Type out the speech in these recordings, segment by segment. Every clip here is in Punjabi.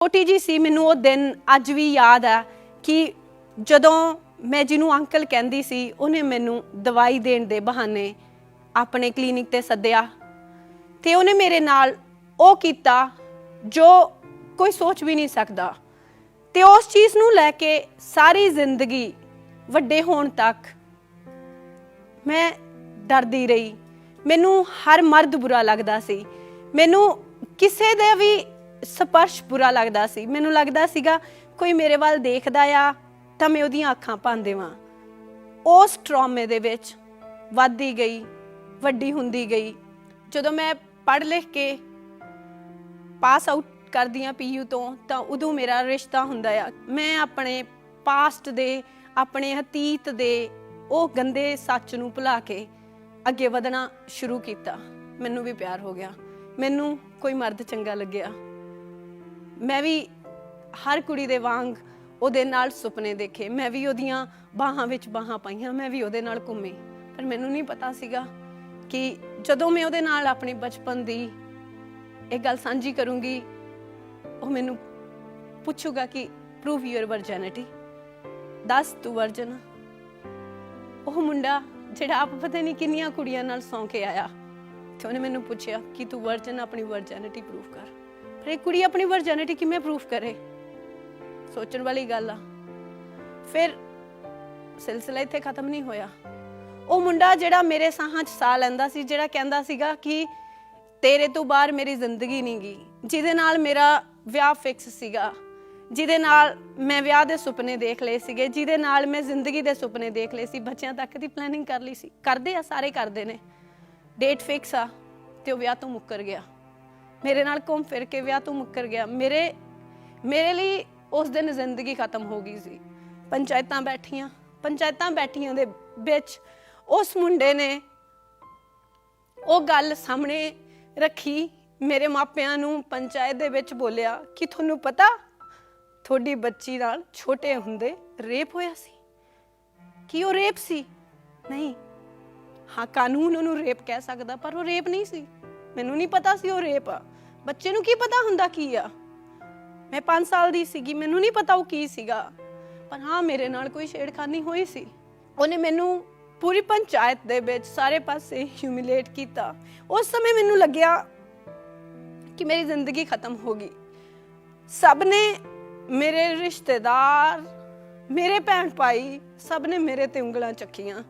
ਛੋਟੀ ਜੀ ਸੀ, ਮੈਨੂੰ ਉਹ ਦਿਨ ਅੱਜ ਵੀ ਯਾਦ ਆ ਕਿ ਜਦੋਂ ਮੈਂ ਜਿਹਨੂੰ ਅੰਕਲ ਕਹਿੰਦੀ ਸੀ, ਉਹਨੇ ਮੈਨੂੰ ਦਵਾਈ ਦੇਣ ਦੇ ਬਹਾਨੇ ਆਪਣੇ ਕਲੀਨਿਕ ਤੇ ਸੱਦਿਆ ਤੇ ਉਹਨੇ ਮੇਰੇ ਨਾਲ ਉਹ ਕੀਤਾ ਜੋ ਕੋਈ ਸੋਚ ਵੀ ਨਹੀਂ ਸਕਦਾ ਤੇ ਉਸ ਚੀਜ਼ ਨੂੰ ਲੈ ਕੇ ਸਾਰੀ ਜ਼ਿੰਦਗੀ ਵੱਡੇ ਹੋਣ ਤੱਕ ਮੈਂ ਡਰਦੀ ਰਹੀ। ਮੈਨੂੰ ਹਰ ਮਰਦ ਬੁਰਾ ਲੱਗਦਾ ਸੀ। ਮੈਨੂੰ ਕਿਸੇ ਦੇ ਵੀ ਸਪਰਸ਼ ਬੁਰਾ ਲੱਗਦਾ ਸੀ। ਮੈਨੂੰ ਲੱਗਦਾ ਸੀਗਾ, ਕੋਈ ਮੇਰੇ ਵੱਲ ਦੇਖਦਾ ਆ, ਤਾਂ ਮੈਂ ਉਹਦੀਆਂ ਅੱਖਾਂ ਭੰਨ ਦੇਵਾਂ। ਉਸ ਟਰਾਮੇ ਦੇ ਵਿੱਚ ਵੱਧਦੀ ਗਈ, ਵੱਡੀ ਹੁੰਦੀ ਗਈ। ਜਦੋਂ ਮੈਂ ਪੜ੍ਹ ਲਿਖ ਕੇ ਪਾਸ ਆਊਟ ਕਰਦੀ ਕਰਦੀਆਂ ਪੀਯੂ ਤੋਂ, ਤਾਂ ਉਦੋਂ ਮੇਰਾ ਰਿਸ਼ਤਾ ਹੁੰਦਾ ਆ। ਮੈਂ ਆਪਣੇ ਪਾਸਟ ਦੇ, ਆਪਣੇ ਅਤੀਤ ਦੇ, ਉਹ ਗੰਦੇ ਸੱਚ ਨੂੰ ਭੁਲਾ ਕੇ ਅੱਗੇ ਵਧਣਾ ਸ਼ੁਰੂ ਕੀਤਾ। ਮੈਨੂੰ ਵੀ ਪਿਆਰ ਹੋ ਗਿਆ। ਮੈਨੂੰ ਕੋਈ ਮਰਦ ਚੰਗਾ ਲੱਗਿਆ। ਮੈਂ ਵੀ ਹਰ ਕੁੜੀ ਦੇ ਵਾਂਗ ਉਹਦੇ ਨਾਲ ਸੁਪਨੇ ਦੇਖੇ। ਮੈਂ ਵੀ ਉਹਦੀਆਂ ਬਾਹਾਂ ਵਿੱਚ ਬਾਹਾਂ ਪਾਈਆਂ, ਮੈਂ ਵੀ ਉਹਦੇ ਨਾਲ ਘੁੰਮੀ। ਪਰ ਮੈਨੂੰ ਨਹੀਂ ਪਤਾ ਸੀਗਾ ਕਿ ਜਦੋਂ ਮੈਂ ਉਹਦੇ ਨਾਲ ਆਪਣੀ ਬਚਪਨ ਦੀ ਇਹ ਗੱਲ ਸਾਂਝੀ ਕਰੂੰਗੀ, ਉਹ ਮੈਨੂੰ ਪੁੱਛੂਗਾ ਕਿ ਪ੍ਰੂਵ ਯੂਰ ਵਰਜਨਿਟੀ ਦੱਸ ਤੂੰ ਵਰਜਨ। ਉਹ ਮੁੰਡਾ ਜਿਹੜਾ ਆਪ ਪਤਾ ਨਹੀਂ ਕਿੰਨੀਆਂ ਕੁੜੀਆਂ ਨਾਲ ਸੌਂ ਕੇ ਆਇਆ, ਤੇ ਉਹਨੇ ਮੈਨੂੰ ਪੁੱਛਿਆ ਕਿ ਤੂੰ ਵਰਜਨ ਆਪਣੀ ਵਰਜਨਿਟੀ ਪ੍ਰੂਵ ਕਰ। ਪਰ ਇਹ ਕੁੜੀ ਆਪਣੀ ਵਰਜਨਿਟੀ ਕਿਵੇਂ ਪ੍ਰੂਫ ਕਰੇ? ਸੋਚਣ ਵਾਲੀ ਗੱਲ ਆ। ਫਿਰ ਸਿਲਸਿਲਾ ਇੱਥੇ ਖਤਮ ਨਹੀਂ ਹੋਇਆ। ਉਹ ਮੁੰਡਾ ਜਿਹੜਾ ਮੇਰੇ ਸਾਹਾਂ 'ਚ ਸਾਹ ਲੈਂਦਾ ਸੀ, ਜਿਹੜਾ ਕਹਿੰਦਾ ਸੀਗਾ ਕਿ ਤੇਰੇ ਤੋਂ ਬਾਹਰ ਮੇਰੀ ਜ਼ਿੰਦਗੀ ਨਹੀਂ ਗਈ। ਜਿਹਦੇ ਨਾਲ ਮੇਰਾ ਵਿਆਹ ਫਿਕਸ ਸੀਗਾ। ਜਿਹਦੇ ਨਾਲ ਮੈਂ ਵਿਆਹ ਦੇ ਸੁਪਨੇ ਦੇਖ ਲਏ ਸੀਗੇ। ਜਿਹਦੇ ਨਾਲ ਮੈਂ ਜ਼ਿੰਦਗੀ ਦੇ ਸੁਪਨੇ ਦੇਖ ਲਏ ਸੀ। ਬੱਚਿਆਂ ਤੱਕ ਦੀ ਪਲੈਨਿੰਗ ਕਰ ਲਈ ਸੀ। ਕਰਦੇ ਆ, ਸਾਰੇ ਕਰਦੇ ਨੇ। ਡੇਟ ਫਿਕਸ ਆ ਤੇ ਉਹ ਵਿਆਹ ਤੋਂ ਮੁੱਕਰ ਗਿਆ। ਮੇਰੇ ਨਾਲ ਘੁੰਮ ਫਿਰ ਕੇ ਵਿਆਹ ਤੋਂ ਮੁੱਕਰ ਗਿਆ। ਮੇਰੇ ਮੇਰੇ ਲਈ ਉਸ ਦਿਨ ਜ਼ਿੰਦਗੀ ਖਤਮ ਹੋ ਗਈ ਸੀ। ਪੰਚਾਇਤਾਂ ਬੈਠੀਆਂ ਪੰਚਾਇਤਾਂ ਬੈਠੀਆਂ ਦੇ ਵਿੱਚ ਉਸ ਮੁੰਡੇ ਨੇ ਉਹ ਗੱਲ ਸਾਹਮਣੇ ਰੱਖੀ, ਮੇਰੇ ਮਾਪਿਆਂ ਨੂੰ ਪੰਚਾਇਤ ਦੇ ਵਿੱਚ ਬੋਲਿਆ ਕਿ ਤੁਹਾਨੂੰ ਪਤਾ, ਤੁਹਾਡੀ ਬੱਚੀ ਨਾਲ ਛੋਟੇ ਹੁੰਦੇ ਰੇਪ ਹੋਇਆ ਸੀ? ਕੀ ਉਹ ਰੇਪ ਸੀ? ਨਹੀਂ। ਹਾਂ, ਕਾਨੂੰਨ ਉਹਨੂੰ ਰੇਪ ਕਹਿ ਸਕਦਾ, ਪਰ ਉਹ ਰੇਪ ਨਹੀਂ ਸੀ। ਮੈਨੂੰ ਨਹੀਂ ਪਤਾ ਸੀ ਉਹ ਰੇਪ ਆ। ਬੱਚੇ ਨੂੰ ਕੀ ਪਤਾ ਹੁੰਦਾ ਕੀ ਆ? ਮੈਂ 5 ਸਾਲ ਦੀ ਸੀਗੀ, ਮੈਨੂੰ ਨਹੀਂ ਪਤਾ ਉਹ ਕੀ ਸੀਗਾ। ਪਰ ਹਾਂ, ਮੇਰੇ ਨਾਲ ਕੋਈ ਛੇੜਖਾਨੀ ਹੋਈ ਸੀ। ਉਹਨੇ ਮੈਨੂੰ ਪੂਰੀ ਪੰਚਾਇਤ ਦੇ ਵਿੱਚ ਸਾਰੇ ਪਾਸੇ ਹਿਊਮਿਲੇਟ ਕੀਤਾ। ਉਸ ਸਮੇਂ ਮੈਨੂੰ ਲੱਗਿਆ ਕਿ ਮੇਰੀ ਜ਼ਿੰਦਗੀ ਖਤਮ ਹੋ ਗਈ। ਸਭ ਨੇ ਮੇਰੇ ਰਿਸ਼ਤੇਦਾਰ, ਮੇਰੇ ਭੈਣ ਭਾਈ, ਸਭ ਨੇ ਮੇਰੇ ਤੇ ਉਂਗਲਾਂ ਚੱਕੀਆਂ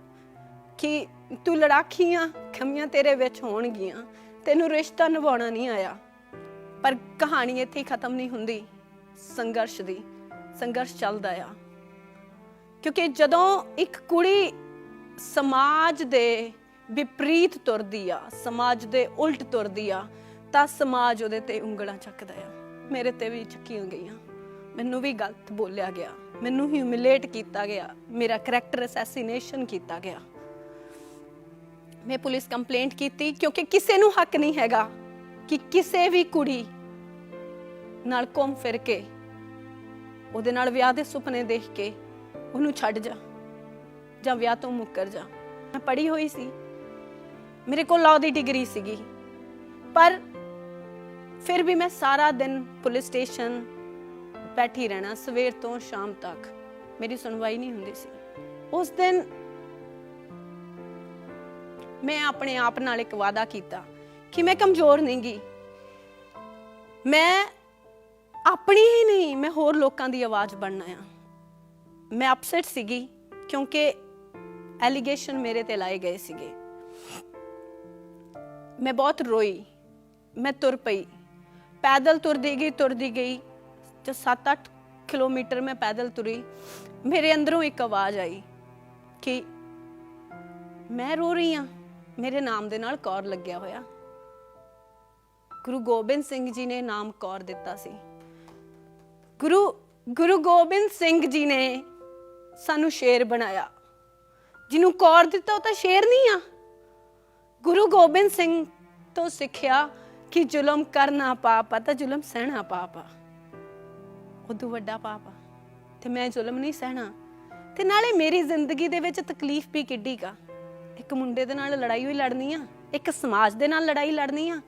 ਕਿ ਤੂੰ ਲੜਾਖੀਆਂ ਖਮੀਆਂ ਤੇਰੇ ਵਿੱਚ ਹੋਣਗੀਆਂ। ਤੈਨੂੰ ਰਿਸ਼ਤਾ ਨਿਭਾਉਣਾ ਨਹੀਂ ਆਇਆ। ਪਰ ਕਹਾਣੀ ਇੱਥੇ ਖਤਮ ਨਹੀਂ ਹੁੰਦੀ। ਸੰਘਰਸ਼ ਦੀ, ਸੰਘਰਸ਼ ਚੱਲਦਾ ਆ। ਕਿਉਂਕਿ ਜਦੋਂ ਇੱਕ ਕੁੜੀ ਸਮਾਜ ਦੇ ਵਿਪਰੀਤ ਤੁਰਦੀ ਆ, ਸਮਾਜ ਦੇ ਉਲਟ ਤੁਰਦੀ ਆ, ਤਾਂ ਸਮਾਜ ਉਹਦੇ ਤੇ ਉਂਗਲਾਂ ਚੱਕਦਾ ਆ। ਮੇਰੇ ਤੇ ਵੀ ਚੱਕੀਆਂ ਗਈਆਂ। ਮੈਨੂੰ ਵੀ ਗਲਤ ਬੋਲਿਆ ਗਿਆ। ਮੈਨੂੰ ਹਿਊਮਿਲੇਟ ਕੀਤਾ ਗਿਆ। ਮੇਰਾ ਕੈਰੈਕਟਰ ਅਸੈਸੀਨੇਸ਼ਨ ਕੀਤਾ ਗਿਆ। ਮੈਂ ਪੁਲਿਸ ਕੰਪਲੇਂਟ ਕੀਤੀ ਕਿਉਂਕਿ ਕਿਸੇ ਨੂੰ ਹੱਕ ਨਹੀਂ ਹੈਗਾ ਕਿ ਕਿਸੇ ਵੀ ਕੁੜੀ ਨਾਲ ਘੁੰਮ ਫਿਰ ਕੇ, ਉਹਦੇ ਨਾਲ ਵਿਆਹ ਦੇ ਸੁਪਨੇ ਦੇਖ ਕੇ ਉਹਨੂੰ ਛੱਡ ਜਾ ਜਾਂ ਵਿਆਹ ਤੋਂ ਮੁੱਕਰ ਜਾ। ਮੈਂ ਪੜ੍ਹੀ ਹੋਈ ਸੀ। ਮੇਰੇ ਕੋਲ ਲਾਅ ਦੀ ਡਿਗਰੀ ਸੀਗੀ। ਪਰ ਫਿਰ ਵੀ ਮੈਂ ਸਾਰਾ ਦਿਨ ਪੁਲਿਸ ਸਟੇਸ਼ਨ ਬੈਠੀ ਰਹਿਣਾ, ਸਵੇਰ ਤੋਂ ਸ਼ਾਮ ਤੱਕ ਮੇਰੀ ਸੁਣਵਾਈ ਨਹੀਂ ਹੁੰਦੀ ਸੀ। ਉਸ ਦਿਨ ਮੈਂ ਆਪਣੇ ਆਪ ਨਾਲ ਇੱਕ ਵਾਅਦਾ ਕੀਤਾ ਕਿ ਮੈਂ ਕਮਜ਼ੋਰ ਨਹੀਂ ਗੀ ਮੈਂ ਆਪਣੀ ਹੀ ਨਹੀਂ, ਮੈਂ ਹੋਰ ਲੋਕਾਂ ਦੀ ਆਵਾਜ਼ ਬਣਨਾ ਆ। ਮੈਂ ਅਪਸੈਟ ਸੀਗੀ ਕਿਉਂਕਿ ਐਲੀਗੇਸ਼ਨ ਮੇਰੇ ਤੇ ਲਾਏ ਗਏ ਸੀਗੇ। ਮੈਂ ਬਹੁਤ ਰੋਈ, ਮੈਂ ਤੁਰ ਪਈ। ਪੈਦਲ ਤੁਰਦੀ ਗਈ ਤੁਰਦੀ ਗਈ। ਤੇ 7-8 ਕਿਲੋਮੀਟਰ ਮੈਂ ਪੈਦਲ ਤੁਰੀ। ਮੇਰੇ ਅੰਦਰੋਂ ਇੱਕ ਆਵਾਜ਼ ਆਈ ਕਿ ਮੈਂ ਰੋ ਰਹੀ ਹਾਂ। ਮੇਰੇ ਨਾਮ ਦੇ ਨਾਲ ਕੌਰ ਲੱਗਿਆ ਹੋਇਆ। ਗੁਰੂ ਗੋਬਿੰਦ ਸਿੰਘ ਜੀ ਨੇ ਨਾਮ ਕੌਰ ਦਿੱਤਾ ਸੀ। ਗੁਰੂ ਗੁਰੂ ਗੋਬਿੰਦ ਸਿੰਘ ਜੀ ਨੇ ਸਾਨੂੰ ਸ਼ੇਰ ਬਣਾਇਆ। ਜਿਹਨੂੰ ਕੌਰ ਦਿੱਤਾ, ਉਹ ਤਾਂ ਸ਼ੇਰ ਨਹੀਂ ਆ। ਗੁਰੂ ਗੋਬਿੰਦ ਸਿੰਘ ਤੋਂ ਸਿੱਖਿਆ ਕਿ ਜ਼ੁਲਮ ਕਰਨਾ ਪਾਪ ਆ, ਤਾਂ ਜ਼ੁਲਮ ਸਹਿਣਾ ਪਾਪ ਆ। ਉਦੋਂ ਵੱਡਾ ਪਾਪ ਆ, ਤੇ ਮੈਂ ਜ਼ੁਲਮ ਨਹੀਂ ਸਹਿਣਾ। ਤੇ ਨਾਲੇ ਮੇਰੀ ਜ਼ਿੰਦਗੀ ਦੇ ਵਿੱਚ ਤਕਲੀਫ ਵੀ ਕਿੱਡੀ ਕਾ ਇੱਕ ਮੁੰਡੇ ਦੇ ਨਾਲ ਲੜਾਈ ਹੋਈ ਲੜਨੀ ਆ, ਇੱਕ ਸਮਾਜ ਦੇ ਨਾਲ ਲੜਾਈ ਲੜਨੀ ਆ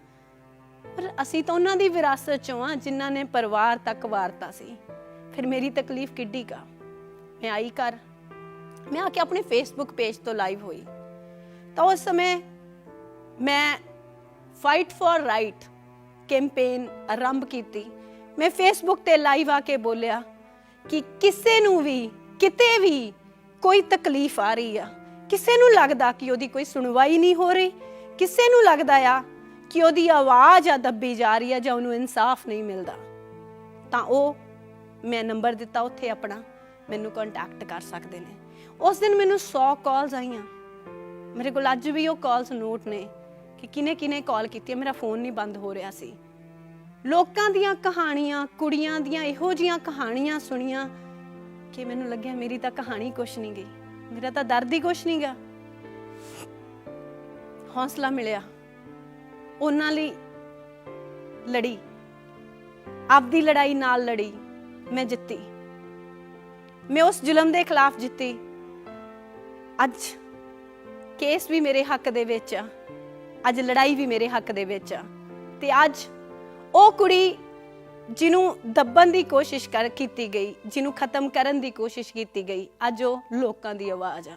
ਪਰ ਅਸੀਂ ਤਾਂ ਉਹਨਾਂ ਦੀ ਵਿਰਾਸਤ ਚੋਂ ਆ ਜਿਨ੍ਹਾਂ ਨੇ ਪਰਿਵਾਰ ਤੱਕ ਵਾਰਤਾ ਸੀ। ਫਿਰ ਮੇਰੀ ਤਕਲੀਫ ਕਿੱਡੀ ਕਾ ਮੈਂ ਆਈ ਘਰ। ਮੈਂ ਆ ਕੇ ਆਪਣੇ ਫੇਸਬੁੱਕ ਪੇਜ ਤੋਂ ਲਾਈਵ ਹੋਈ। ਤਾਂ ਉਸ ਸਮੇਂ ਮੈਂ ਫਾਈਟ ਫॉर ਰਾਈਟ ਕੈਂਪੇਨ ਆਰੰਭ ਕੀਤੀ। ਮੈਂ ਫੇਸਬੁੱਕ ਤੇ ਲਾਈਵ ਆ ਕੇ ਬੋਲਿਆ ਕਿ ਕਿਸੇ ਨੂੰ ਵੀ, ਕਿਤੇ ਵੀ ਕੋਈ ਤਕਲੀਫ ਆ ਰਹੀ ਆ। ਕਿਸੇ ਨੂੰ ਲੱਗਦਾ ਕਿ ਉਹਦੀ ਕੋਈ ਸੁਣਵਾਈ ਨਹੀਂ ਹੋ ਰਹੀ। ਕਿਸੇ ਨੂੰ ਲੱਗਦਾ ਆ ਕਿ ਉਹਦੀ ਆਵਾਜ਼ ਆ ਦੱਬੀ ਜਾ ਰਹੀ ਆ ਜਾਂ ਉਹਨੂੰ ਇਨਸਾਫ ਨਹੀਂ ਮਿਲਦਾ, ਤਾਂ ਉਹ ਮੈਂ ਨੰਬਰ ਦਿੱਤਾ ਉੱਥੇ ਆਪਣਾ, ਮੈਨੂੰ ਕੰਟੈਕਟ ਕਰ ਸਕਦੇ ਨੇ। ਉਸ ਦਿਨ ਮੈਨੂੰ 100 ਕਾਲਸ ਆਈਆਂ। ਮੇਰੇ ਕੋਲ ਅੱਜ ਵੀ ਉਹ ਕਾਲਸ ਨੋਟ ਨੇ ਕਿ ਕਿਨੇ ਕਿਨੇ ਕਾਲ ਕੀਤੀ, ਮੇਰਾ ਫੋਨ ਨਹੀਂ ਬੰਦ ਹੋ ਰਿਹਾ ਸੀ। ਲੋਕਾਂ ਦੀਆਂ ਕਹਾਣੀਆਂ, ਕੁੜੀਆਂ ਦੀਆਂ ਇਹੋ ਜੀਆਂ ਕਹਾਣੀਆਂ ਸੁਣੀਆਂ ਕਿ ਮੈਨੂੰ ਲੱਗਿਆ ਮੇਰੀ ਤਾਂ ਕਹਾਣੀ ਕੁਛ ਨਹੀਂ ਗਈ। ਮੇਰਾ ਤਾਂ ਦਰਦ ਹੀ ਕੁਛ ਨਹੀਂ ਗਿਆ ਹੌਸਲਾ ਮਿਲਿਆ। ਉਹਨਾਂ ਲਈ ਲੜੀ। ਆਪਦੀ ਲੜਾਈ ਨਾਲ ਲੜੀ, ਮੈਂ ਜਿੱਤੀ। ਮੈਂ ਉਸ ਜ਼ੁਲਮ ਦੇ ਖਿਲਾਫ ਜਿੱਤੀ। ਅੱਜ ਕੇਸ ਵੀ ਮੇਰੇ ਹੱਕ ਦੇ ਵਿੱਚ ਆ। ਅੱਜ ਲੜਾਈ ਵੀ ਮੇਰੇ ਹੱਕ ਦੇ ਵਿੱਚ ਆ। ਤੇ ਅੱਜ ਉਹ ਕੁੜੀ ਜਿਹਨੂੰ ਦੱਬਣ ਦੀ ਕੋਸ਼ਿਸ਼ ਕਰ, ਕੀਤੀ ਗਈ, ਜਿਹਨੂੰ ਖਤਮ ਕਰਨ ਦੀ ਕੋਸ਼ਿਸ਼ ਕੀਤੀ ਗਈ, ਅੱਜ ਉਹ ਲੋਕਾਂ ਦੀ ਆਵਾਜ਼ ਆ।